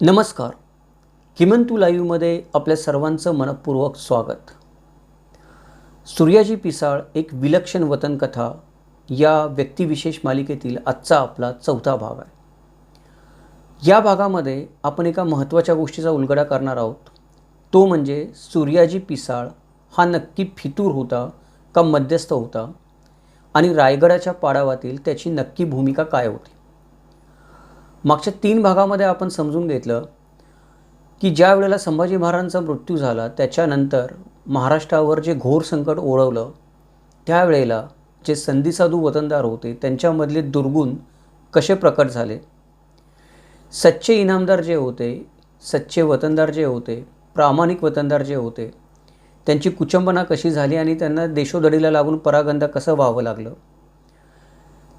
नमस्कार. किमंतू लाईव्हमध्ये आपल्या सर्वांचं मनपूर्वक स्वागत. सूर्याजी पिसाळ एक विलक्षण वतनकथा या व्यक्तिविशेष मालिकेतील आजचा आपला चौथा भाग आहे. या भागामध्ये आपण एका महत्त्वाच्या गोष्टीचा उलगडा करणार आहोत. तो म्हणजे सूर्याजी पिसाळ हा नक्की फितूर होता का मध्यस्थ होता आणि रायगडाच्या पाडावातील त्याची नक्की भूमिका काय होती? मागच्या तीन भागामध्ये आपण समजून घेतलं की ज्या वेळेला संभाजी महाराजांचा मृत्यू झाला त्याच्यानंतर महाराष्ट्रावर जे घोर संकट ओढवलं त्यावेळेला जे संधीसाधू वतनदार होते त्यांच्यामधले दुर्गुण कसे प्रकट झाले? सच्चे इनामदार जे होते सच्चे वतनदार जे होते प्रामाणिक वतनदार जे होते त्यांची कुचंबना कशी झाली आणि त्यांना देशोधडीला लागून परागंदा कसं व्हावं लागलं?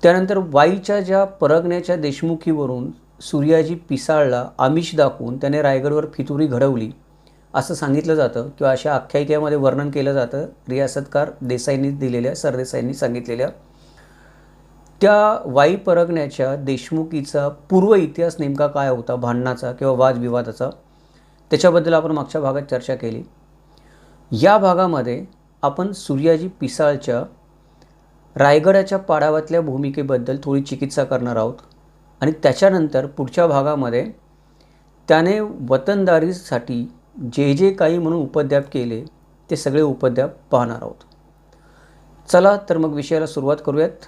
त्यानंतर वाईच्या ज्या परगण्याच्या देशमुखीवरून सूर्याजी पिसाळला आमिष दाखवून त्याने रायगडवर फितुरी घडवली असं सांगितलं जातं किंवा अशा आख्यायिकेमध्ये वर्णन केलं जातं रियासतकार देसाईंनी दिलेल्या सरदेसाईंनी सांगितलेल्या. त्या वाई परगण्याच्या देशमुखीचा पूर्व इतिहास नेमका काय होता भांडणाचा किंवा वादविवादाचा त्याच्याबद्दल आपण मागच्या भागात चर्चा केली. या भागामध्ये आपण सूर्याजी पिसाळच्या रायगडाच्या पाडावातल्या भूमिकेबद्दल थोडी चिकित्सा करणार आहोत. आणि त्याच्यानंतर पुढच्या भागामध्ये त्याने वतनदारीसाठी जे जे काही म्हणून उपद्याप केले ते सगळे उपद्याप पाहणार आहोत. चला तर मग विषयाला सुरुवात करूयात.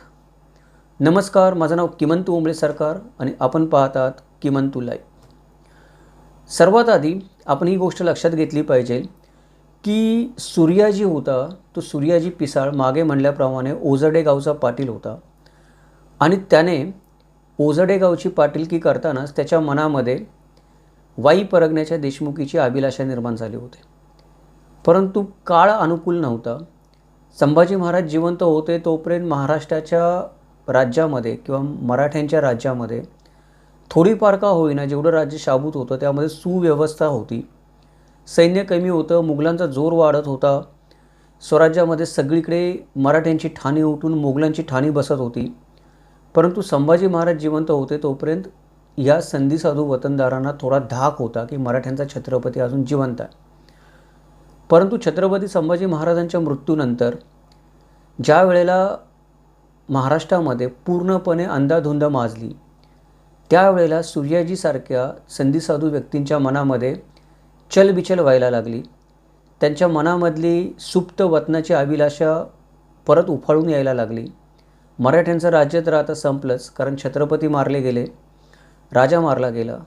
नमस्कार माझं नाव किमंतू उंबळे सरकार आणि आपण पाहतात किमंतू लाईव्ह. सर्वात आधी आपण ही गोष्ट लक्षात घेतली पाहिजे की सूर्याजी होता तो सूर्याजी पिसाळ मागे म्हणल्याप्रमाणे ओझडे गावचा पाटील होता. आणि त्याने ओझडे गावची पाटीलकी करतानाच त्याच्या मनामध्ये वाई परगण्याच्या देशमुखीची अभिलाषा निर्माण झाली होती. परंतु काळ अनुकूल नव्हता. संभाजी महाराज जिवंत होते तोपर्यंत महाराष्ट्राच्या राज्यामध्ये किंवा मराठ्यांच्या राज्यामध्ये थोडीफार का होईना जेवढं राज्य शाबूत होतं त्यामध्ये सुव्यवस्था होती. सैन्य कमी होतं मुघलांचा जोर वाढत होता. स्वराज्यामध्ये सगळीकडे मराठ्यांची ठाणी उठून मुघलांची ठाणी बसत होती. परंतु संभाजी महाराज जिवंत होते तोपर्यंत या संधीसाधू वतनदारांना थोडा धाक होता की मराठ्यांचा छत्रपती अजून जिवंत आहे. परंतु छत्रपती संभाजी महाराजांच्या मृत्यूनंतर ज्या वेळेला महाराष्ट्रामध्ये पूर्णपणे अंधाधुंद माजली त्यावेळेला सूर्याजीसारख्या संधीसाधू व्यक्तींच्या मनामध्ये चलबिचल व्हायला लागली. त्यांच्या मनामधली सुप्त वतनाची अभिलाषा परत उफाळून यायला लागली. मराठ्यांचं राज्य तर आता संपलंच कारण छत्रपती मारले गेले राजा मारला गेला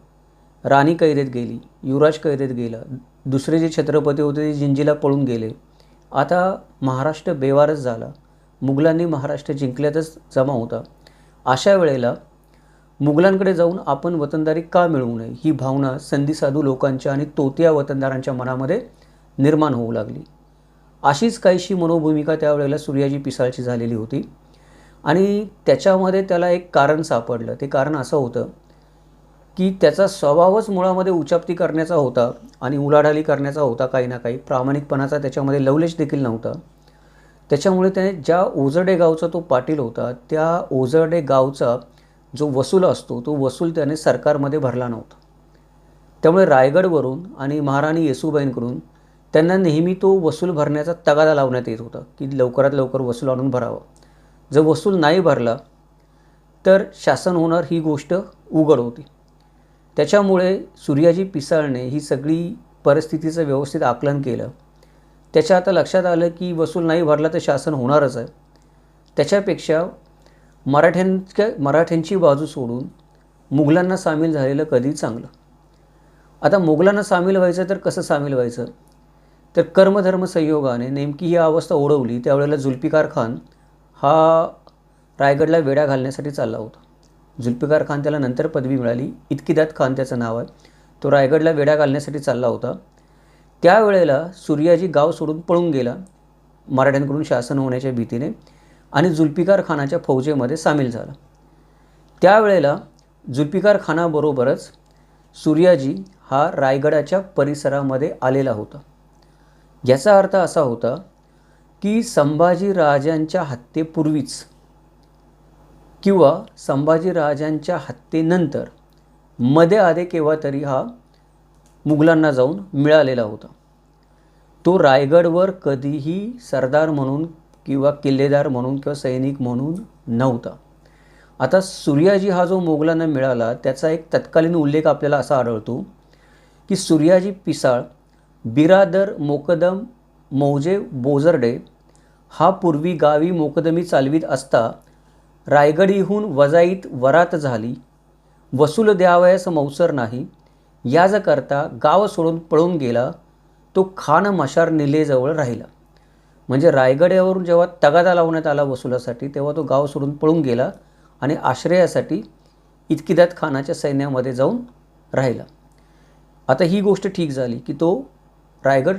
राणी कैदेत गेली युवराज कैदेत गेला दुसरे जे छत्रपती होते ते जिंजीला पळून गेले. आता महाराष्ट्र बेवारच झाला. मुघलांनी महाराष्ट्र जिंकल्यातच जमा होता. अशा वेळेला मुघलांकडे जाऊन आपण वतनदारी का मिळवू नये? ही भावना संधीसाधू लोकांच्या आणि तोतिया वतनदारांच्या मनामध्ये निर्माण होऊ लागली. अशीच काहीशी मनोभूमिका त्यावेळेला सूर्याजी पिसाळची झालेली होती. आणि त्याच्यामध्ये त्याला एक कारण सापडलं. ते कारण असं होतं की त्याचा स्वभावच मुळामध्ये उचापती करण्याचा होता आणि उलाढाली करण्याचा होता काही ना काही. प्रामाणिकपणाचा त्याच्यामध्ये लवलेश देखील नव्हता. त्याच्यामुळे त्याने ज्या ओझडे गावचा तो पाटील होता त्या ओझडे गावचा जो वसूल असतो तो वसूल त्याने सरकारमध्ये भरला नव्हता. त्यामुळे रायगडवरून आणि महाराणी येसूबाईंकडून त्यांना नेहमी तो वसूल भरण्याचा तगादा लावण्यात येत होता की लवकरात लवकर वसूल आणून भरावा. जर वसूल नाही भरला तर शासन होणार ही गोष्ट उघड होती. त्याच्यामुळे सूर्याजी पिसाळने ही सगळी परिस्थितीचं व्यवस्थित आकलन केलं. त्याच्या आता लक्षात आलं की वसूल नाही भरला तर शासन होणारच आहे. त्याच्यापेक्षा मराठ्यांच्या मराठ्यांची बाजू सोडून मुघलांना सामील झालेलं कधी चांगलं. आता मुघलांना सामील व्हायचं तर कसं सामील व्हायचं? तर कर्मधर्म संयोगाने नेमकी ही अवस्था ओढवली त्यावेळेला जुल्फिकार खान हा रायगडला वेढा घालण्यासाठी चालला होता. जुल्फिकार खान त्याला नंतर पदवी मिळाली. इतकिदात खान त्याचं नाव आहे. तो रायगडला वेढा घालण्यासाठी चालला होता. त्यावेळेला सूर्याजी गाव सोडून पळून गेला. मराठ्यांकडून शासन होण्याच्या भीतीने आणि जुल्फिकार खानाच्या फौजेमध्ये सामील झाला. त्यावेळेला जुल्फिकार खानाबरोबरच सूर्याजी हा रायगडाच्या परिसरामध्ये आलेला होता. याचा अर्थ असा होता की संभाजी राजांच्या हत्येपूर्वीच किंवा संभाजीराजांच्या हत्येनंतरमध्ये आधे केव्हा तरी हा मुघलांना जाऊन मिळालेला होता. तो रायगडवर कधीही सरदार म्हणून किंवा किल्लेदार म्हणून किंवा सैनिक म्हणून नव्हता. आता सूर्याजी हा जो मोगलांना मिळाला त्याचा एक तत्कालीन उल्लेख आपल्याला असा आढळतो की सूर्याजी पिसाळ बिरादर मोकदम मौजे बोजर्डे हा पूर्वी गावी मोकदमी चालवीत असता रायगडीहून वजाईत वरात झाली वसूल द्यावयास मौसर नाही याजकरता गाव सोडून पळून गेला तो खान मशार निलेजवळ राहिला. म्हणजे रायगड्यावरून जेव्हा तगादा लावण्यात आला वसुलासाठी तेव्हा तो गाव सोडून पळून गेला आणि आश्रयासाठी इतकिदात खानाच्या सैन्यामध्ये जाऊन राहिला. आता ही गोष्ट ठीक झाली की तो रायगड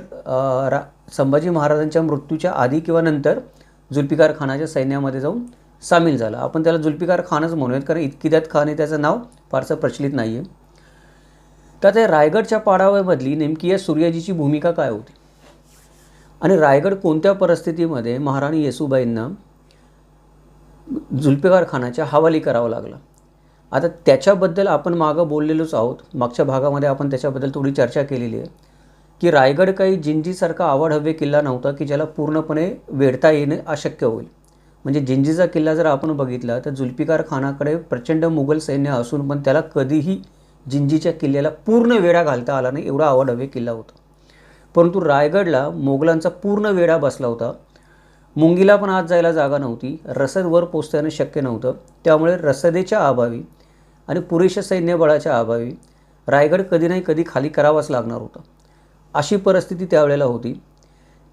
रा संभाजी महाराजांच्या मृत्यूच्या आधी किंवा नंतर जुल्फिकार खानाच्या सैन्यामध्ये जाऊन सामील झाला. आपण त्याला जुल्फिकार खानच म्हणूयात कारण इतकिदात खान हे त्याचं नाव फारसं प्रचलित नाही आहे तर त्या रायगडच्या पाडाव्यामधली नेमकी या सूर्याजीची भूमिका काय होती? आणि रायगड कोणत्या परिस्थितीमध्ये महाराणी येसूबाईंना जुल्फिकार खानाच्या हवाली करावं लागला? आता त्याच्याबद्दल आपण मागं बोललेलोच आहोत. मागच्या भागामध्ये आपण त्याच्याबद्दल थोडी चर्चा केलेली आहे. की रायगड काही जिंजीसारखा आवडहवे किल्ला नव्हता की ज्याला पूर्णपणे वेढता येणे अशक्य होईल. म्हणजे जिंजीचा किल्ला जर आपण बघितला तर जुल्फिकार खानाकडे प्रचंड मुघल सैन्य असून पण त्याला कधीही जिंजीच्या किल्ल्याला पूर्ण वेढा घालता आला नाही एवढा आवडहवे किल्ला होता. परंतु रायगडला मोगलांचा पूर्ण वेढा बसला होता. मुंगीला पण आत जायला जागा नव्हती. रसद वर पोचता शक्य नव्हतं. त्यामुळे रसदेच्या अभावी आणि पुरेशा सैन्यबळाच्या अभावी रायगड कधी नाही कधी खाली करावाच लागणार होता. अशी परिस्थिती त्यावेळेला होती.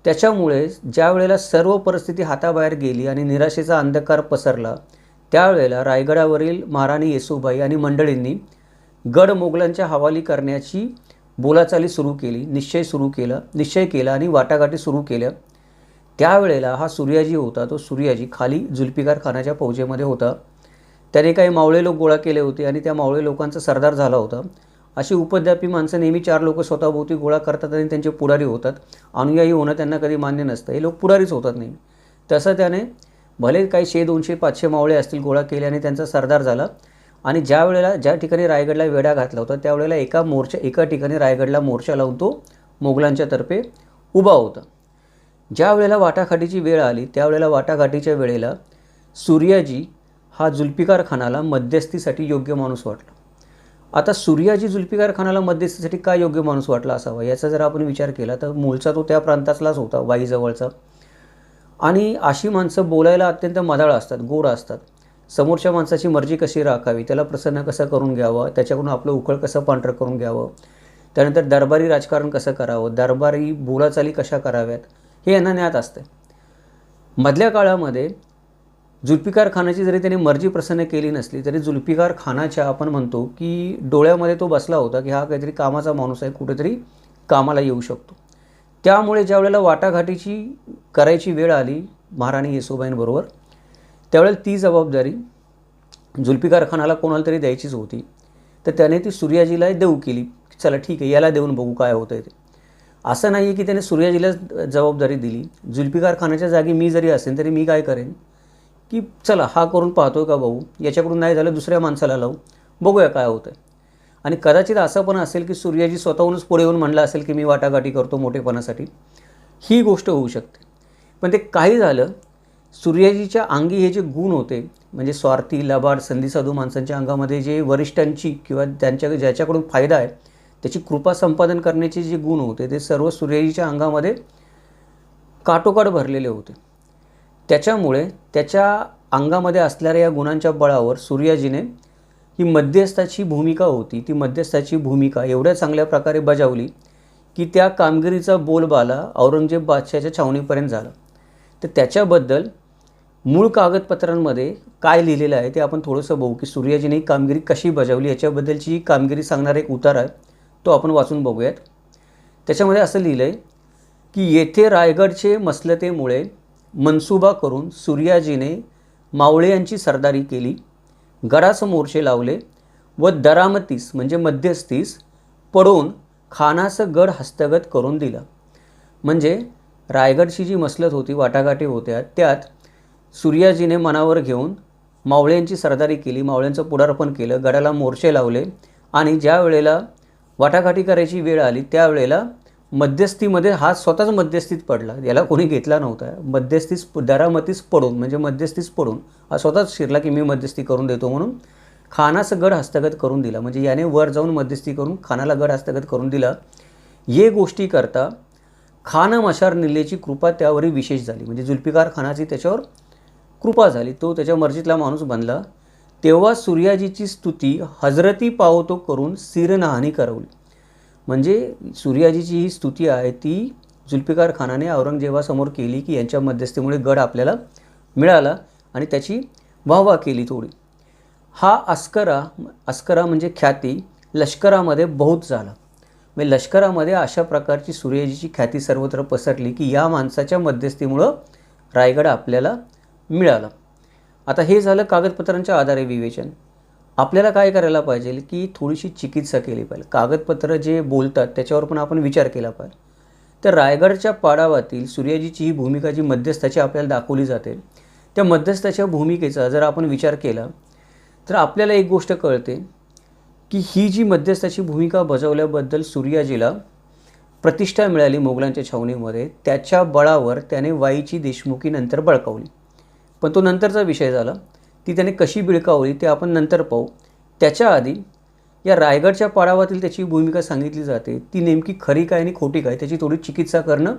त्याच्यामुळे ज्या वेळेला सर्व परिस्थिती हाताबाहेर गेली आणि निराशेचा अंधकार पसरला त्यावेळेला रायगडावरील महाराणी येसूबाई आणि मंडळींनी गड मोगलांच्या हवाली करण्याची बोलाचाली सुरू केली निश्चय सुरू केला निश्चय केला आणि वाटाघाटी सुरू केल्या. त्यावेळेला हा सूर्याजी होता तो सूर्याजी खाली जुल्फिकार खानाच्या फौजेमध्ये होता. त्याने काही मावळे लोक गोळा केले होते आणि त्या मावळे लोकांचा सरदार झाला होता. अशी उपद्यापी माणसं नेहमी चार लोक स्वतःभोवती गोळा करतात आणि त्यांचे पुढारी होतात. अनुयायी होणं त्यांना कधी मान्य नसतं. हे लोक पुढारीच होतात नेहमी. तसं त्याने भले काही शे दोनशे पाचशे मावळे असतील गोळा केले आणि त्यांचा सरदार झाला. आणि ज्या वेळेला ज्या ठिकाणी रायगडला वेढा घातला होता त्यावेळेला एका मोर्चा एका ठिकाणी रायगडला मोर्चा लावून तो मोगलांच्या तर्फे उभा होता. ज्या वेळेला वाटाघाटीची वेळ आली त्यावेळेला वाटाघाटीच्या वेळेला सूर्याजी हा जुल्फिकार खानाला मध्यस्थीसाठी योग्य माणूस वाटला. आता सूर्याजी जुल्फिकार खानाला मध्यस्थीसाठी काय योग्य माणूस वाटला असावा याचा जर आपण विचार केला तर मूळचा तो त्या प्रांतातलाच होता वाईजवळचा आणि अशी माणसं बोलायला अत्यंत मधाळ असतात गोड असतात. समोरच्या माणसाची मर्जी कशी राखावी त्याला प्रसन्न कसं करून घ्यावं त्याच्याकडून आपलं उकळ कसं पांढरं करून घ्यावं त्यानंतर दरबारी राजकारण कसं करावं दरबारी बोलाचाली कशा कराव्यात हे यांना ज्ञात असतं. मधल्या काळामध्ये जुल्फिकार खानाची जरी त्याने मर्जी प्रसन्न केली नसली तरी जुल्फिकार खानाच्या आपण म्हणतो की डोळ्यामध्ये तो बसला होता की हा काहीतरी कामाचा माणूस आहे कुठेतरी कामाला येऊ शकतो. त्यामुळे ज्या वेळेला वाटाघाटीची करायची वेळ आली महाराणी येसुबाईंबरोबर त्यावेळेला ती जबाबदारी जुल्फिकार खानाला कोणाला तरी द्यायचीच होती. तर त्याने ती सूर्याजीला देऊ केली चला ठीक आहे याला देऊन बघू काय होतं ते. असं नाही आहे की त्याने सूर्याजीला जबाबदारी दिली. जुल्फिकार खानाच्या जागी मी जरी असेन तरी मी काय करेन? की चला हा करून पाहतोय का भाऊ? याच्याकडून नाही झालं दुसऱ्या माणसाला लावू. बघूया काय होतं आणि कदाचित असं पण असेल की सूर्याजी स्वतःहूनच पुढे येऊन म्हणलं असेल की मी वाटाघाटी करतो मोठेपणासाठी. ही गोष्ट होऊ शकते. पण ते काही झालं सूर्याजीच्या अंगी हे जे गुण होते म्हणजे स्वार्थी लबाड संधीसाधू माणसांच्या अंगामध्ये जे वरिष्ठांची किंवा त्यांच्या ज्याच्याकडून फायदा आहे त्याची कृपा संपादन करण्याचे जे गुण होते ते सर्व सूर्याजीच्या अंगामध्ये काटोकाट भरलेले होते. त्याच्यामुळे त्याच्या अंगामध्ये असणाऱ्या या गुणांच्या बळावर सूर्याजीने ही मध्यस्थाची भूमिका होती ती मध्यस्थाची भूमिका एवढ्या चांगल्या प्रकारे बजावली की त्या कामगिरीचा बोलबाला औरंगजेब बादशाच्या छावणीपर्यंत झाला. तर त्याच्याबद्दल मूळ कागदपत्रांमध्ये काय लिहिलेलं आहे ते आपण थोडंसं बघू की सूर्याजीने ही कामगिरी कशी बजावली याच्याबद्दलची ही कामगिरी सांगणारा एक उतार आहे तो आपण वाचून बघूयात. त्याच्यामध्ये असं लिहिलं आहे की येथे रायगडचे मसलतेमुळे मनसुबा करून सूर्याजीने मावळे यांची सरदारी केली गडास मोर्चे लावले व दरामतीस म्हणजे मध्यस्थीस पडून खानाचं गड हस्तगत करून दिला. म्हणजे रायगडची जी मसलत होती वाटाघाटी होत्या त्यात सूर्याजीने मनावर घेऊन मावळ्यांची सरदारी केली मावळ्यांचं पुढारपण केलं गडाला मोर्चे लावले आणि ज्या वेळेला वाटाघाटी करायची वेळ आली त्यावेळेला मध्यस्थीमध्ये हा स्वतःच मध्यस्थीत पडला. याला कोणी घेतला नव्हता. मध्यस्थीच दरामतीच पडून म्हणजे मध्यस्थीच पडून हा स्वतःच शिरला की मी मध्यस्थी करून देतो म्हणून खानाचं गड हस्तगत करून दिला. म्हणजे याने वर जाऊन मध्यस्थी करून खानाला गड हस्तगत करून दिला. ये गोष्टी करता खान मशार निल्लेची कृपा त्यावरही विशेष झाली. म्हणजे जुल्फिकार खानाची त्याच्यावर कृपा झाली तो त्याच्या मर्जीतला माणूस बनला. तेव्हा सूर्याजीची स्तुती हजरती पावतो करून सिरनहानी करवली. म्हणजे सूर्याजीची ही स्तुती आहे ती जुल्फिकार खानाने औरंगजेबासमोर केली की यांच्या मध्यस्थीमुळे गड आपल्याला मिळाला आणि त्याची वाहवा केली थोडी. हा अस्करा अस्करा म्हणजे ख्याती लष्करामध्ये बहुत झाला. म्हणजे लष्करामध्ये अशा प्रकारची सूर्याजीची ख्याती सर्वत्र पसरली की या माणसाच्या मध्यस्थीमुळं रायगड आपल्याला मिळाला. आता हे झालं कागदपत्रांच्या आधारे विवेचन. आपल्याला काय करायला पाहिजे की थोडीशी चिकित्सा केली पाहिजे. कागदपत्रं जे बोलतात त्याच्यावर पण आपण विचार केला पाहिजे. तर रायगडच्या पाडावातील सूर्याजीची ही भूमिका जी मध्यस्थाची आपल्याला दाखवली जाते त्या मध्यस्थाच्या भूमिकेचा जर आपण विचार केला तर आपल्याला एक गोष्ट कळते की ही जी मध्यस्थाची भूमिका बजावल्याबद्दल सूर्याजीला प्रतिष्ठा मिळाली मोगलांच्या छावणीमध्ये त्याच्या बळावर त्याने वाईची देशमुखीनंतर बळकावली. पण तो नंतरचा विषय झाला. ती त्याने कशी बिळकावली ते आपण नंतर पाहू. त्याच्या आधी या रायगडच्या पाडावातील त्याची भूमिका सांगितली जाते. ती नेमकी खरी काय आणि खोटी काय त्याची थोडी चिकित्सा करणं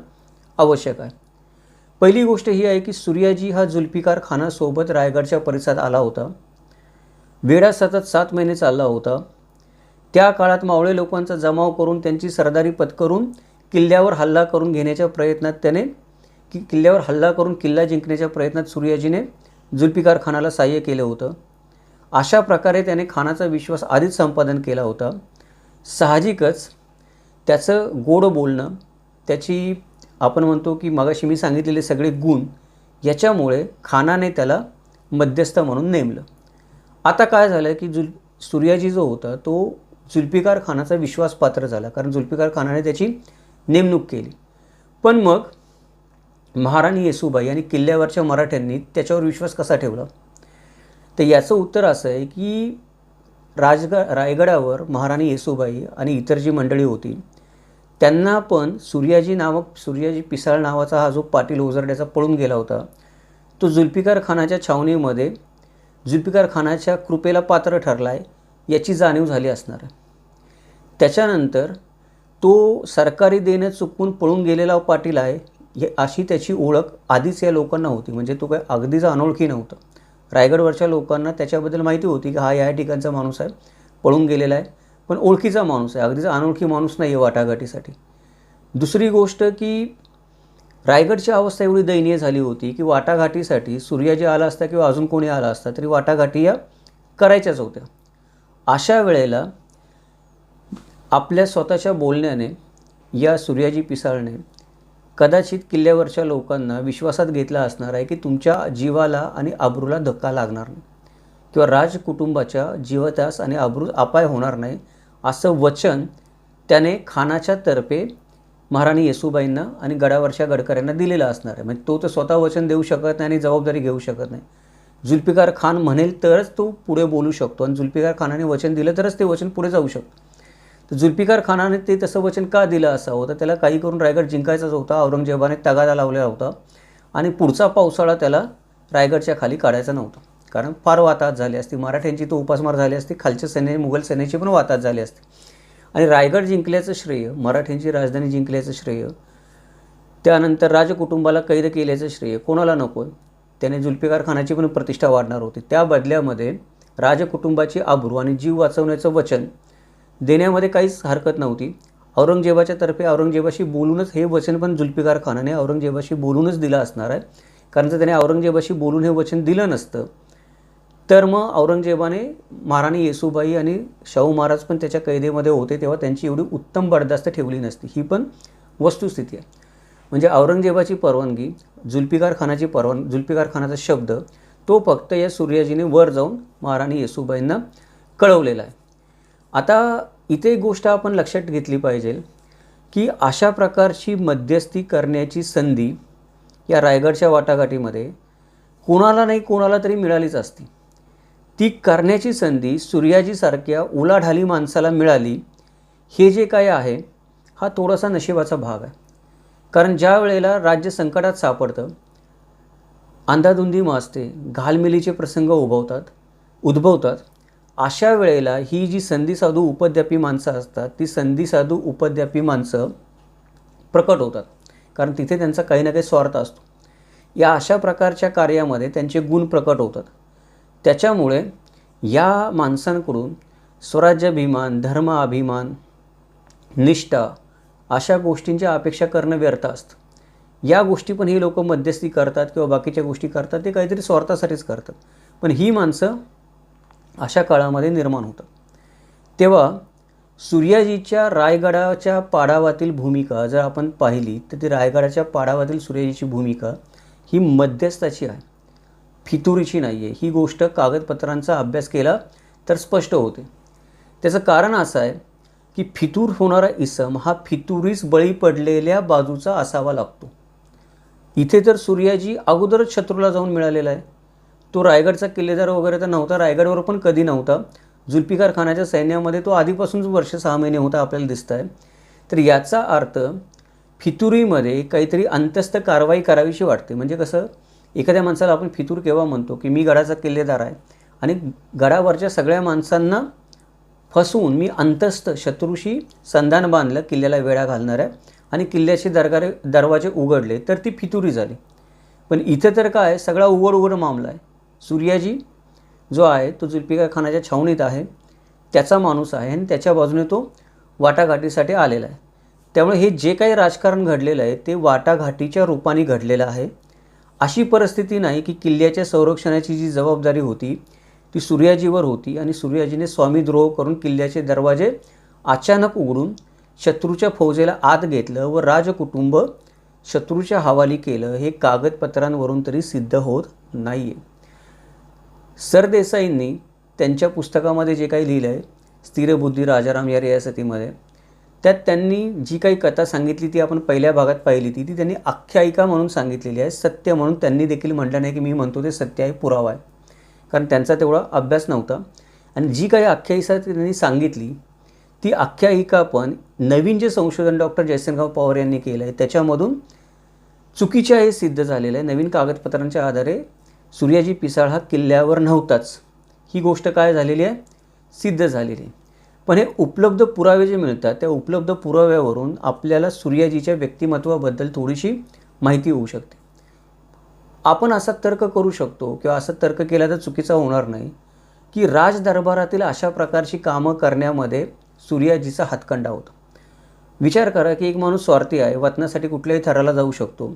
आवश्यक आहे. पहिली गोष्ट ही आहे की सूर्याजी हा जुल्फिकार खानासोबत रायगडच्या परिसरात आला होता. वेढा सतत सात महिने चालला होता. त्या काळात मावळे लोकांचा जमाव करून त्यांची सरदारी पत्करून किल्ल्यावर हल्ला करून घेण्याच्या प्रयत्नात त्याने की किल्ल्यावर हल्ला करून किल्ला जिंकण्याच्या प्रयत्नात सूर्याजीने जुल्फिकार खानाला साह्य केलं होतं. अशा प्रकारे त्याने खानाचा विश्वास आधीच संपादन केला होता. साहजिकच त्याचं गोड बोलणं त्याची आपण म्हणतो की मगाशी मी सांगितलेले सगळे गुण याच्यामुळे खानाने त्याला मध्यस्थ म्हणून नेमलं. आता काय झालं की जुल सूर्याजी जो होता तो जुल्फिकार खानाचा विश्वासपात्र झाला कारण जुल्फिकार खानाने त्याची नेमणूक केली. पण मग महाराणी येसुबाई आणि किल्ल्यावरच्या मराठ्यांनी त्याच्यावर विश्वास कसा ठेवला? तर याचं उत्तर असं आहे की राजग रायगडावर महाराणी येसुबाई आणि इतर जी मंडळी होती त्यांना पण सूर्याजी नामक सूर्याजी पिसाळ नावाचा हा जो पाटील ओझरड्याचा पळून गेला होता तो जुल्फिकार खानाच्या छावणीमध्ये जुल्फिकार खानाच्या कृपेला पात्र ठरला आहे याची जाणीव झाली असणार. आहे त्याच्यानंतर तो सरकारी देणं चुकून पळून गेलेला पाटील आहे हे अशी त्याची ओळख आधीच या लोकांना होती. म्हणजे तो काय अगदीच अनोळखी नव्हता. रायगडवरच्या लोकांना त्याच्याबद्दल माहिती होती की हा या ठिकाणचा माणूस आहे. पळून गेलेला आहे. पण ओळखीचा माणूस आहे. अगदीच अनोळखी माणूस नाही आहे वाटाघाटीसाठी. दुसरी गोष्ट की रायगडची अवस्था एवढी दयनीय झाली होती की वाटाघाटीसाठी सूर्याजी आला असता किंवा अजून कोणी आला असता तरी वाटाघाटी या करायच्याच होत्या. अशा वेळेला आपल्या स्वतःच्या बोलण्याने या सूर्याजी पिसाळने कदाचित किल्ल्यावरच्या लोकांना विश्वासात घेतला असणार आहे की तुमच्या जीवाला आणि आबरूला धक्का लागणार नाही. किंवा राजकुटुंबाच्या जीवतास आणि आबरू अपाय होणार नाही असं वचन त्याने खानाच्या तर्फे महाराणी येसुबाईंना आणि गडावरच्या गडकऱ्यांना दिलेलं असणार आहे. म्हणजे तो तर स्वतः वचन देऊ शकत नाही आणि जबाबदारी घेऊ शकत नाही. जुल्फिकार खान म्हणेल तरच तो पुढे बोलू शकतो आणि जुल्फिकार खानाने वचन दिलं तरच ते वचन पुढे जाऊ शकतं. तर जुल्फिकार खानाने ते तसं वचन का दिलं असावं? तर त्याला काही करून रायगड जिंकायचाच होता. औरंगजेबाने तगादा लावलेला होता. आणि पुढचा पावसाळा त्याला रायगडच्या खाली काढायचा नव्हता. कारण फार वाताहत झाली असती. मराठ्यांची तो उपासमार झाली असती. खालच्या सेने मुघल सेनेची पण वाताहत झाली असती. आणि रायगड जिंकल्याचं श्रेय मराठ्यांची राजधानी जिंकल्याचं श्रेय त्यानंतर राजकुटुंबाला कैद केल्याचं श्रेय कोणाला नको? त्याने जुल्फिकार खानाची पण प्रतिष्ठा वाढणार होती. त्या बदल्यामध्ये राजकुटुंबाची आबरू आणि जीव वाचवण्याचं वचन देण्यामध्ये काहीच हरकत नव्हती. औरंगजेबाच्या तर्फे औरंगजेबाशी बोलूनच हे वचन पण जुल्फिकार खानाने औरंगजेबाशी बोलूनच दिलं असणार आहे. कारण जर त्याने औरंगजेबाशी बोलून हे वचन दिलं नसतं तर मग औरंगजेबाने महाराणी येसुबाई आणि शाहू महाराज पण त्याच्या कैदेमध्ये होते तेव्हा त्यांची एवढी उत्तम बरदास्त ठेवली नसती. ही पण वस्तुस्थिती आहे. म्हणजे औरंगजेबाची परवानगी जुल्फिकार खानाची परवान जुल्फिकार खानाचा शब्द तो फक्त या सूर्याजीने वर जाऊन महाराणी येसुबाईंना कळवलेला आहे. आता इथे गोष्ट आपण लक्षात घेतली पाहिजे की अशा प्रकारची मध्यस्थी करण्याची संधी या रायगडच्या वाटाघाटीमध्ये कोणाला नाही कोणाला तरी मिळालीच असती. ती करण्याची संधी सूर्याजीसारख्या उलाढाली माणसाला मिळाली हे जे काय आहे हा थोडासा नशिबाचा भाग आहे. कारण ज्या वेळेला राज्य संकटात सापडतं अंधाधुंदी माजते घालमेलीचे प्रसंग उभवतात उद्भवतात अशा वेळेला ही जी संधी साधू उपद्यापी माणसं असतात ती संधी साधू उपद्यापी माणसं प्रकट होतात. कारण तिथे त्यांचा काही ना काही स्वार्थ असतो. या अशा प्रकारच्या कार्यामध्ये त्यांचे गुण प्रकट होतात. त्याच्यामुळे या माणसांकडून स्वराज्याभिमान धर्म अभिमान निष्ठा अशा गोष्टींची अपेक्षा करणं व्यर्थ असतं. या गोष्टी पण ही लोक मध्यस्थी करतात किंवा बाकीच्या गोष्टी करतात ते काहीतरी स्वार्थासाठीच करतात. पण ही माणसं अशा काळामध्ये निर्माण होतं. तेव्हा सूर्याजीच्या रायगडाच्या पाडावातील भूमिका जर आपण पाहिली तर ती रायगडाच्या पाडावातील सूर्याजीची भूमिका ही मध्यस्थाची आहे. फितुरीची नाही आहे ही गोष्ट कागदपत्रांचा अभ्यास केला तर स्पष्ट होते. त्याचं कारण असं आहे की फितूर होणारा इसम हा फितुरीस बळी पडलेल्या बाजूचा असावा लागतो. इथे तर सूर्याजी अगोदरच शत्रूला जाऊन मिळालेला आहे तो रायगडचा किल्लेदार वगैरे तर नव्हता रायगडवर पण कधी नव्हता. जुल्फिकार खानाच्या सैन्यामध्ये तो आधीपासूनच वर्ष सहा महिने होता आपल्याला दिसत आहे तर याचा अर्थ फितुरीमध्ये काहीतरी अंतस्थ कारवाई करावीशी वाटते. म्हणजे कसं एखाद्या माणसाला आपण फितूर केव्हा म्हणतो की मी गडाचा किल्लेदार आहे आणि गडावरच्या सगळ्या माणसांना फसवून मी अंतस्थ शत्रूशी संधान बांधलं किल्ल्याला वेढा घालणाऱ्या आणि किल्ल्याचे दरगारे दरवाजे उघडले तर ती फितुरी झाली. पण इथं तर काय सगळा उघड उघड मामला आहे. सूर्याजी जो आहे तो जुल्फिकार खानाच्या छावणीत आहे. त्याचा माणूस आहे आणि त्याच्या बाजूने तो वाटाघाटीसाठी आलेला आहे. त्यामुळे हे जे काही राजकारण घडलेलं आहे ते वाटाघाटीच्या रूपाने घडलेलं आहे. अशी परिस्थिती नाही की किल्ल्याच्या संरक्षणाची जी जबाबदारी होती ती सूर्याजीवर होती आणि सूर्याजीने स्वामीद्रोह करून किल्ल्याचे दरवाजे अचानक उघडून शत्रूच्या फौजेला आत घेतलं व राजकुटुंब शत्रूच्या हवाली केलं हे कागदपत्रांवरून तरी सिद्ध होत नाही आहे सरदेसाईंनी त्यांच्या पुस्तकामध्ये जे काही लिहिलं आहे स्थिरबुद्धी राजाराम या रियासतीमध्ये त्यात त्यांनी जी काही कथा सांगितली ती आपण पहिल्या भागात पाहिली ती ती त्यांनी आख्यायिका म्हणून सांगितलेली आहे सत्य म्हणून. त्यांनी देखील म्हटलं नाही की मी म्हणतो ते सत्य आहे पुरावा आहे. कारण त्यांचा तेवढा अभ्यास नव्हता. आणि जी काही आख्यायिका त्यांनी सांगितली ती आख्यायिका पण नवीन जे संशोधन डॉक्टर जयसिंगराव पवार यांनी केलं आहे त्याच्यामधून चुकीच्या हे सिद्ध झालेलं आहे. नवीन कागदपत्रांच्या आधारे सूर्याजी पिसाळ हा किल्ल्यावर नव्हताच. ही गोष्ट काय झालेली आहे? सिद्ध झालेली आहे. पण हे उपलब्ध पुरावे जे मिळतात त्या उपलब्ध पुराव्यावरून आपल्याला सूर्याजीच्या व्यक्तिमत्वाबद्दल थोडीशी माहिती होऊ शकते. आपण असा तर्क करू शकतो किंवा असा तर्क केला तर चुकीचा होणार नाही की राजदरबारातील अशा प्रकारची कामं करण्यामध्ये सूर्याजीचा हातखंडा होता. विचार करा की एक माणूस स्वार्थी आहे वतनासाठी कुठल्याही थराला जाऊ शकतो.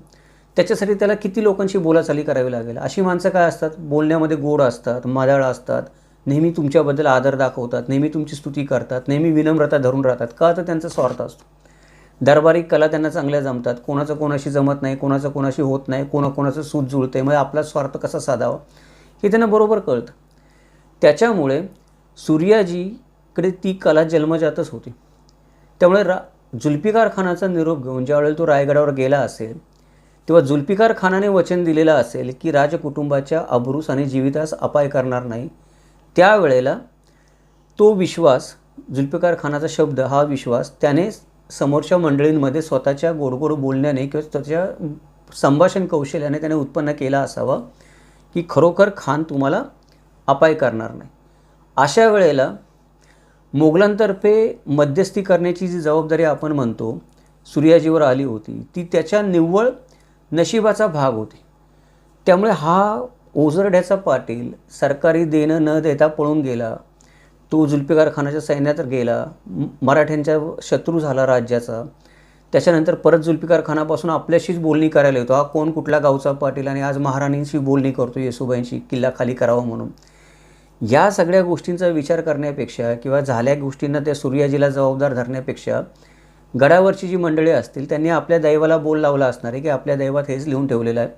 त्याच्यासाठी त्याला किती लोकांशी बोलाचाली करावी लागेल? अशी माणसं काय असतात? बोलण्यामध्ये गोड असतात मादाळ असतात नेहमी तुमच्याबद्दल आदर दाखवतात नेहमी तुमची स्तुती करतात नेहमी विनम्रता धरून राहतात. का तर त्यांचा स्वार्थ असतो. दरबारी कला त्यांना चांगल्या जमतात. कोणाचं कोणाशी जमत नाही कोणाचं कोणाशी होत नाही कोणाकोणाचं सूत जुळते मग आपला स्वार्थ कसा साधावा? हे त्यांना बरोबर कळतं. त्याच्यामुळे सूर्याजीकडे ती कला जन्मजातच होती. त्यामुळे रा जुल्फिकार खानाचा निरोप घेऊन ज्यावेळेला तो रायगडावर गेला असेल तेव्हा जुल्फिकार खानाने वचन दिलेलं असेल की राजकुटुंबाच्या अब्रूस आणि जीवितास अपाय करणार नाही. त्यावेळेला तो विश्वास जुल्फिकार खानाचा शब्द हा विश्वास त्याने समोरच्या मंडळींमध्ये स्वतःच्या गोडगोड बोलण्याने किंवा त्याच्या संभाषण कौशल्याने त्याने उत्पन्न केला असावा की खरोखर खान तुम्हाला अपाय करणार नाही. अशा वेळेला मोगलांतर्फे मध्यस्थी करण्याची जी जबाबदारी आपण म्हणतो सूर्याजीवर आली होती ती त्याच्या निव्वळ नशिबाचा भाग होती. त्यामुळे हा ओझरड्याचा पाटील सरकारी देणं न देता पळून गेला. तो जुल्फिकार खानाच्या सैन्यात गेला. मराठ्यांचा शत्रू झाला राज्याचा. त्याच्यानंतर परत जुल्फिकार खानापासून आपल्याशीच बोलणी करायला येतो. हा कोण कुठला गावचा पाटील आणि आज महाराणींशी बोलणी करतो येसुबाईंशी? किल्ला खाली करावा म्हणून. या सगळ्या गोष्टींचा विचार करण्यापेक्षा किंवा झाल्या गोष्टींना त्या सूर्याजीला जबाबदार धरण्यापेक्षा गडावरची जी मंडळी असतील त्यांनी आपल्या दैवाला बोल लावला असणार आहे की आपल्या दैवात हेच लिहून ठेवलेलं आहे.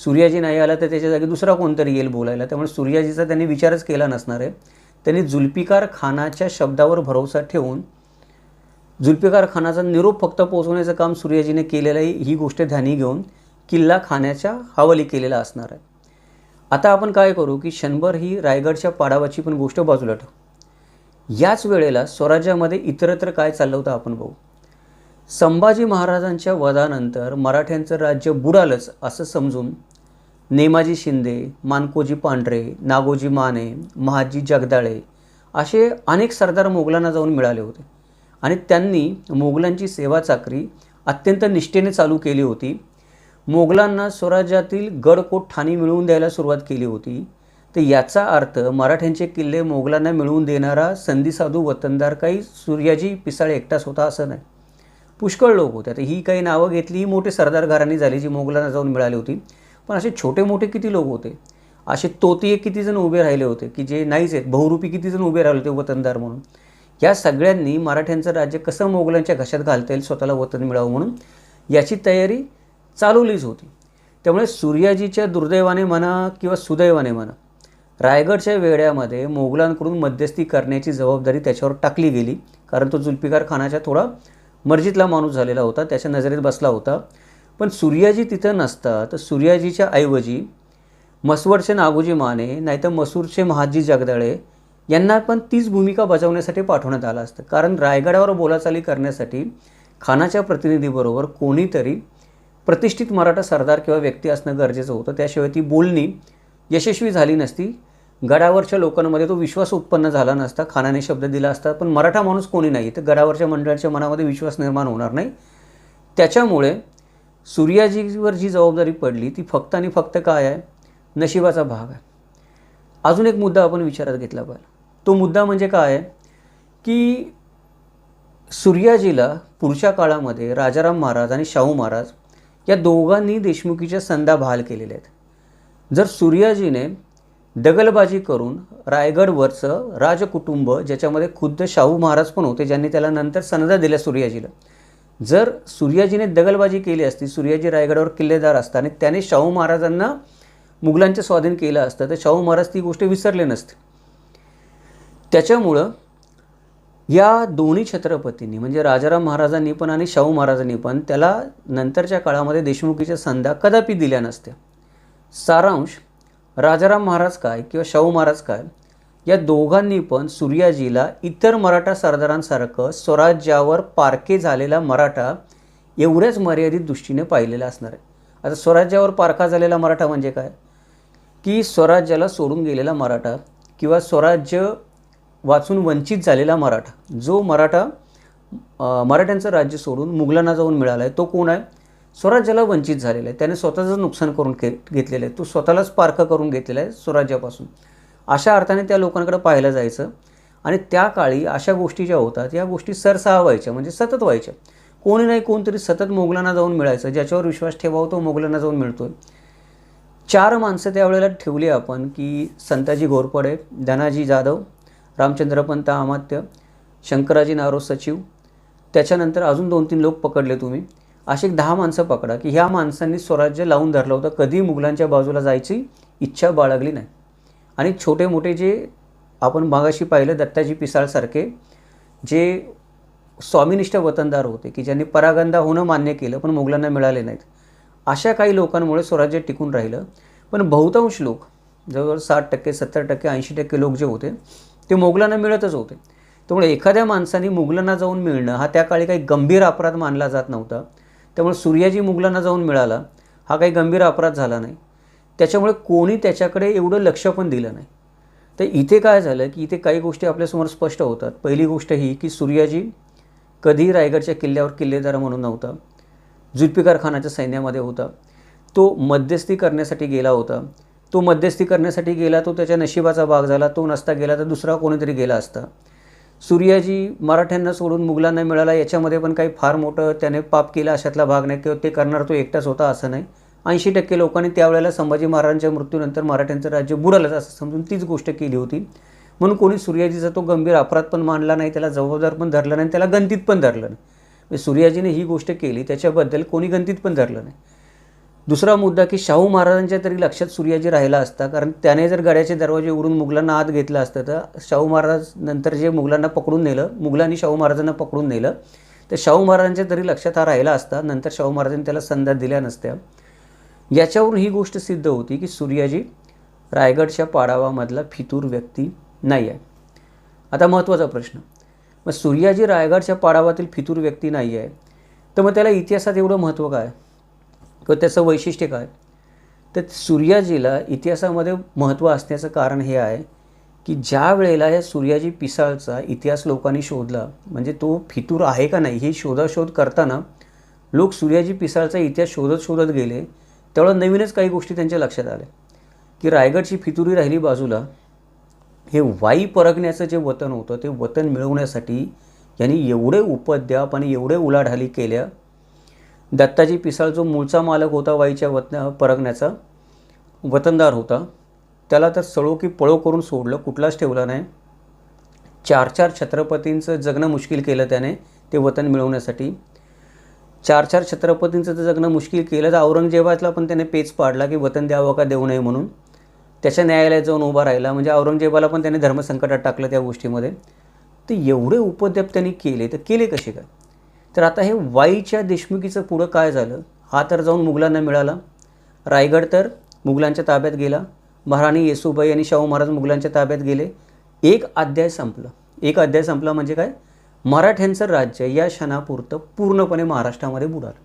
सूर्याजी नाही आला तर त्याच्या जागी दुसरा कोणतरी येईल बोलायला. त्यामुळे सूर्याजीचा त्यांनी विचारच केला नसणार आहे. त्यांनी जुल्फिकार खानाच्या शब्दावर भरोसा ठेवून जुल्फिकार खानाचा निरोप फक्त पोहोचवण्याचं काम सूर्याजीने केलेलं आहे ही गोष्ट ध्यानी घेऊन किल्ला खाण्याच्या हवाली केलेला असणार आहे. आता आपण काय करू की क्षणभर ही रायगडच्या पाडावाची पण गोष्ट बाजूला ठेवू. याच वेळेला स्वराज्यामध्ये इतरत्र काय चाललं होतं आपण बघू. संभाजी महाराजांच्या वधानंतर मराठ्यांचं राज्य बुडालंच असं समजून नेमाजी शिंदे मानकोजी पांढरे नागोजी माने महाजी जगदाळे असे अनेक सरदार मोगलांना जाऊन मिळाले होते. आणि त्यांनी मोगलांची सेवा चाकरी अत्यंत निष्ठेने चालू केली होती. मोगलांना स्वराज्यातील गडकोट ठाणी मिळवून द्यायला सुरुवात केली होती. तर याचा अर्थ मराठ्यांचे किल्ले मोगलांना मिळवून देणारा संधीसाधू वतनदार काही सूर्याजी पिसाळे एकटाच होता असं नाही. पुष्कळ लोक होते. आता ही काही नावं घेतली ही मोठे सरदार घराणी झाली जी मोगलांना जाऊन मिळाली होती. पण असे छोटे मोठे किती लोक होते? असे तोतीये किती जण उभे राहिले होते की जे नाहीच आहेत बहुरूपी किती जण उभे राहिले होते वतनदार म्हणून. या सगळ्यांनी मराठ्यांचं राज्य कसं मोगलांच्या घशात घालता येईल स्वतःला वतन मिळावं म्हणून याची तयारी चालवलीच होती. त्यामुळे सूर्याजीच्या दुर्दैवाने म्हणा किंवा सुदैवाने म्हणा रायगडच्या वेड्यामध्ये मोगलांकडून मध्यस्थी करण्याची जबाबदारी त्याच्यावर टाकली गेली. कारण तो जुल्फिकार खानाच्या थोडा मर्जीतला माणूस झालेला होता त्याच्या नजरेत बसला होता. पण सूर्याजी तिथं नसता तर सूर्याजीच्या ऐवजी मसवडचे नागोजी माने नाहीतर मसूरचे महाजी जगदाळे यांना पण तीच भूमिका बजावण्यासाठी पाठवण्यात आलं असतं. कारण रायगडावर बोलाचाली करण्यासाठी खानाच्या प्रतिनिधीबरोबर कोणीतरी प्रतिष्ठित मराठा सरदार किंवा व्यक्ती असणं गरजेचं होतं. त्याशिवाय ती बोलणी यशस्वी झाली नसती. गडावरच्या लोकांमध्ये तो विश्वास उत्पन्न झाला नसता खानाने शब्द दिला असता पण मराठा माणूस कोणी नाही? तर गडावरच्या मंडळाच्या मनामध्ये विश्वास निर्माण होणार नाही. त्याच्यामुळे सूर्याजीवर जी जबाबदारी पडली ती फक्त आणि फक्त काय आहे? नशिबाचा भाग आहे. अजून एक मुद्दा आपण विचारात घेतला पाहिजे. तो मुद्दा म्हणजे काय आहे? की सूर्याजीला पुढच्या काळामध्ये राजाराम महाराज आणि शाहू महाराज या दोघांनी देशमुखीच्या संधा बहाल केलेल्या आहेत. जर सूर्याजीने दगलबाजी करून रायगडवरचं राजकुटुंब ज्याच्यामध्ये खुद्द शाहू महाराज पण होते ज्यांनी त्याला नंतर सनदा दिल्या सूर्याजीला. जर सूर्याजीने दगलबाजी केली असती सूर्याजी रायगडावर किल्लेदार असता आणि त्याने शाहू महाराजांना मुघलांचे स्वाधीन केलं असतं तर शाहू महाराज ती गोष्ट विसरले नसते. त्याच्यामुळं या दोन्ही छत्रपतींनी म्हणजे राजाराम महाराजांनी पण आणि शाहू महाराजांनी पण त्याला नंतरच्या काळामध्ये देशमुखीच्या संधा कदापि दिल्या नसत्या. सारांश राजाराम महाराज काय किंवा शाहू महाराज काय या दोघांनी पण सूर्याजीला इतर मराठा सरदारांसारखं स्वराज्यावर पारखे झालेला मराठा एवढ्याच मर्यादित दृष्टीने पाहिलेला असणार आहे. आता स्वराज्यावर पारखा झालेला मराठा म्हणजे काय? की स्वराज्याला सोडून गेलेला मराठा किंवा स्वराज्य वाचून वंचित झालेला मराठा जो मराठा मराठ्यांचं राज्य सोडून मुघलांना जाऊन मिळाला आहे तो कोण आहे? स्वराज्याला वंचित झालेला आहे. त्याने स्वतःचं नुकसान करून के घेतलेलं आहे तो स्वतःलाच पारखं करून घेतलेला आहे स्वराज्यापासून. अशा अर्थाने त्या लोकांकडे पाहायला जायचं आणि त्या काळी अशा गोष्टी ज्या होतात या गोष्टी सरसहा व्हायच्या म्हणजे सतत व्हायच्या. कोणी नाही कोणतरी सतत मोगलांना जाऊन मिळायचं ज्याच्यावर विश्वास ठेवावा तो मोगलांना जाऊन मिळतो चार माणसं त्यावेळेला ठेवली आपण की संताजी घोरपडे धनाजी जाधव रामचंद्रपंत अमात्य शंकराजी नारो सचिव. त्याच्यानंतर अजून दोन तीन लोक पकडले तुम्ही. असे एक दहा माणसं पकडा की ह्या माणसांनी स्वराज्य लावून धरलं होतं. कधी मुघलांच्या बाजूला जायची इच्छा बाळगली नाही. आणि छोटे मोठे जे आपण मागाशी पाहिलं दत्ताजी पिसाळसारखे जे स्वामिनिष्ठ वतनदार होते की ज्यांनी परागंदा होणं मान्य केलं पण मुघलांना मिळाले नाहीत. अशा काही लोकांमुळे स्वराज्य टिकून राहिलं. पण बहुतांश लोक जवळजवळ साठ टक्के सत्तर टक्के ऐंशी टक्के लोक जे होते ते मोगलांना मिळतच होते. त्यामुळे एखाद्या माणसाने मुघलांना जाऊन मिळणं हा त्या काळी काही गंभीर अपराध मानला जात नव्हता. त्यामुळे सूर्याजी मुघलांना जाऊन मिळाला. हा काही गंभीर अपराध झाला नाही. त्याच्यामुळे कोणी त्याच्याकडे एवढं लक्ष पण दिलं नाही. तर इथे काय झालं की इथे काही गोष्टी आपल्यासमोर स्पष्ट होतात. पहिली गोष्ट ही की सूर्याजी कधी रायगडच्या किल्ल्यावर किल्लेदार म्हणून नव्हता. जुल्फिकार खानाच्या सैन्यामध्ये होता. तो मध्यस्थी करण्यासाठी गेला होता. तो मध्यस्थी करण्यासाठी गेला तो त्याच्या नशिबाचा भाग झाला. तो नसता गेला तर दुसरा कोणीतरी गेला असता. सूर्याजी मराठ्यांना सोडून मुघलांना मिळाला याच्यामध्ये पण काही फार मोठं त्याने पाप केला अशातला भाग नाही किंवा ते करणार तो एकटाच होता असं नाही. ऐंशी टक्के लोकांनी त्यावेळेला संभाजी महाराजांच्या मृत्यूनंतर मराठ्यांचं राज्य बुडालंच असं समजून तीच गोष्ट केली होती. म्हणून कोणी सूर्याजीचा तो गंभीर अपराध पण मानला नाही त्याला जबाबदार पण धरला नाही त्याला गंतीत पण धरलं नाही. म्हणजे सूर्याजीने ही गोष्ट केली त्याच्याबद्दल कोणी गंतीत पण धरलं नाही. दुसरा मुद्दा की शाहू महाराजांच्या तरी लक्षात सूर्याजी राहिला असता कारण त्याने जर गड्याचे दरवाजे उघडून मुघलांना आत घेतलं असतं तर शाहू महाराज नंतर जे मुघलांना पकडून नेलं मुघलांनी शाहू महाराजांना पकडून नेलं तर शाहू महाराजांच्या तरी लक्षात हा राहिला असता नंतर शाहू महाराजांनी त्याला संध्या दिल्या नसत्या. याच्यावरून ही गोष्ट सिद्ध होती की सूर्याजी रायगडच्या पाडावामधला फितूर व्यक्ती नाही आहे आता महत्त्वाचा प्रश्न. मग सूर्याजी रायगडच्या पाडावातील फितूर व्यक्ती नाही आहे तर मग त्याला इतिहासात एवढं महत्त्व काय? किंवा त्याचं वैशिष्ट्य काय? तर सूर्याजीला इतिहासामध्ये महत्त्व असण्याचं कारण हे आहे की ज्या वेळेला या सूर्याजी पिसाळचा इतिहास लोकांनी शोधला म्हणजे तो फितूर आहे का नाही ही शोधाशोध करताना लोक सूर्याजी पिसाळचा इतिहास शोधत शोधत गेले. त्यावेळेला नवीनच काही गोष्टी त्यांच्या लक्षात आल्या. की रायगडची फितुरी राहिली बाजूला हे वाई परगण्याचं जे वतन होतं ते वतन मिळवण्यासाठी यांनी एवढे उपद्याप आणि एवढे उलाढाली केल्या दत्ताजी पिसाळ जो मूळचा मालक होता वाईच्या वतन परगण्याचा वतनदार होता त्याला तर सळो की पळो करून सोडलं कुठलाच ठेवला नाही. चार चार छत्रपतींचं जगणं मुश्किल केलं त्याने ते वतन मिळवण्यासाठी. चार चार छत्रपतींचं तर जगणं मुश्किल केलं तर औरंगजेबातला पण त्याने पेच पाडला की वतन द्यावं का देऊ नये म्हणून. त्याच्या न्यायालयात जाऊन उभा राहिला म्हणजे औरंगजेबाला पण त्याने धर्मसंकटात टाकलं त्या गोष्टीमध्ये. तर एवढे उपद्रव त्यांनी केले तर केले कसे काय? तर आता हे वाईच्या देशमुखीचं पुढं काय झालं? हा तर जाऊन मुघलांना मिळाला. रायगड तर मुघलांच्या ताब्यात गेला. महाराणी येसुबाई आणि शाहू महाराज मुघलांच्या ताब्यात गेले. एक अध्याय संपलं. एक अध्याय संपला म्हणजे काय? मराठ्यांचं राज्य या क्षणापुरतं पूर्णपणे महाराष्ट्रामध्ये बुडालं.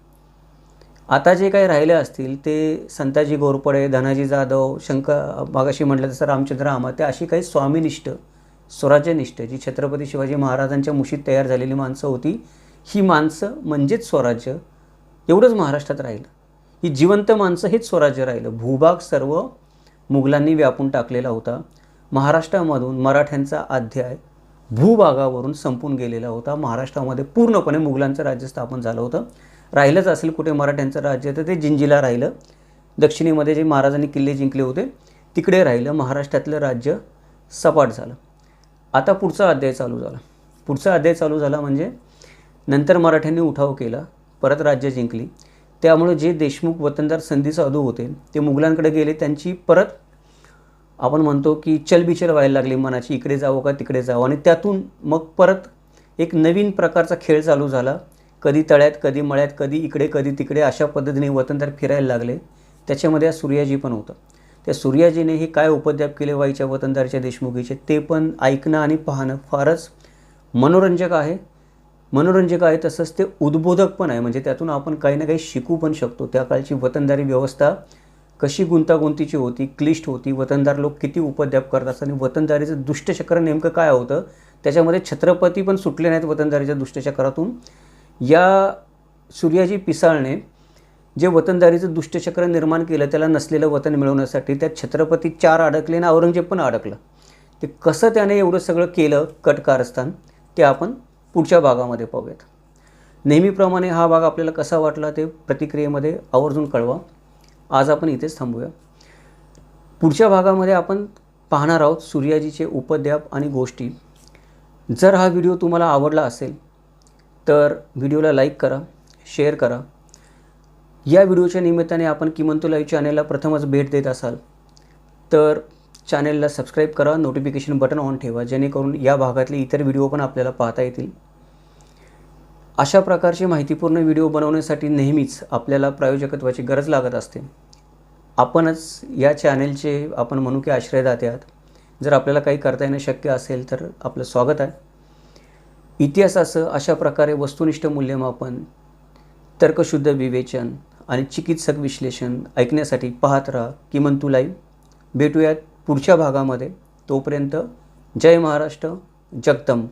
आता जे काही राहिले असतील ते संताजी घोरपडे धनाजी जाधव शंकर मागाशी म्हटलं तसं रामचंद्र आमा ते अशी काही स्वामीनिष्ठ स्वराज्यनिष्ठ जी छत्रपती शिवाजी महाराजांच्या मुशीत तयार झालेली माणसं होती ही माणसं म्हणजेच स्वराज्य एवढंच महाराष्ट्रात राहिलं. ही जिवंत माणसं हेच स्वराज्य राहिलं. भूभाग सर्व मुघलांनी व्यापून टाकलेला होता. महाराष्ट्रामधून मराठ्यांचा अध्याय भूभागावरून संपून गेलेला होता. महाराष्ट्रामध्ये पूर्णपणे मुघलांचं राज्य स्थापन झालं होतं. राहिलंच असेल कुठे मराठ्यांचं राज्य तर ते जिंजीला राहिलं. दक्षिणेमध्ये जे महाराजांनी किल्ले जिंकले होते तिकडे राहिलं. महाराष्ट्रातलं राज्य सपाट झालं. आता पुढचा अध्याय चालू झाला. पुढचा अध्याय चालू झाला म्हणजे नंतर मराठ्यांनी उठाव केला परत राज्य जिंकली. त्यामुळे जे देशमुख वतनदार संधी साधू होते ते मुघलांकडे गेले. त्यांची परत आपण म्हणतो की चलबिचल व्हायला लागली. मनाची इकडे जावं का तिकडे जावं. आणि त्यातून मग परत एक नवीन प्रकारचा खेळ चालू झाला. कधी तळ्यात कधी मळ्यात कधी इकडे कधी तिकडे अशा पद्धतीने वतनदार फिरायला लागले. त्याच्यामध्ये हा सूर्याजी पण होतं. त्या सूर्याजीने हे काय उपद्याप केले वाईच्या वतनदारच्या देशमुखीचे ते पण ऐकणं आणि पाहणं फारच मनोरंजक आहे. मनोरंजक आहे तसंच ते उद्बोधक पण आहे. म्हणजे त्यातून आपण काही ना काही शिकू पण शकतो. त्या काळची वतनदारी व्यवस्था कशी गुंतागुंतीची होती क्लिष्ट होती वतनदार लोक किती उपद्याप करत असतात आणि वतनदारीचं दुष्टचक्र नेमकं काय होतं त्याच्यामध्ये छत्रपती पण सुटले नाहीत वतनदारीच्या दुष्टचक्रातून. या सूर्याजी पिसाळने जे वतनदारीचं दुष्टचक्र निर्माण केलं त्याला नसलेलं वतन मिळवण्यासाठी त्यात छत्रपती चार अडकले आणि औरंगजेब पण अडकलं. ते कसं त्याने एवढं सगळं केलं कटकारस्थान ते आपण पुढच्या भागामध्ये पाहूयात. नेहमीप्रमाणे हा भाग आपल्याला कसा वाटला ते प्रतिक्रियेमध्ये आवर्जून कळवा. आज आपण इथेच थांबूया. पुढच्या भागामध्ये आपण पाहणार आहोत सूर्याजीचे उपद्याप आणि गोष्टी. जर हा व्हिडिओ तुम्हाला आवडला असेल तर व्हिडिओला लाईक करा शेअर करा. या व्हिडिओच्या निमित्ताने आपण किमंतो लाईव्ह चॅनेलला प्रथमच भेट देत असाल तर चॅनेलला सबस्क्राईब करा नोटिफिकेशन बटन ऑन ठेवा जेणेकरून या भागातले इतर व्हिडिओ पण आपल्याला पाहता येतील. अशा प्रकारचे माहितीपूर्ण व्हिडिओ बनवण्यासाठी नेहमीच आपल्याला प्रायोजकत्वाची गरज लागत असते. आपणच या चॅनेलचे आपण म्हणू की आश्रयदाते आहात. जर आपल्याला काही करता येणं शक्य असेल तर आपलं स्वागत आहे. इतिहासाचं अशा प्रकारे वस्तुनिष्ठ मूल्यमापन तर्कशुद्ध विवेचन आणि चिकित्सक विश्लेषण ऐकण्यासाठी पाहत राहा. किमंतू लाईव्ह भेटूयात. पुढच्या भागामध्ये तोपर्यंत जय महाराष्ट्र जगदंब.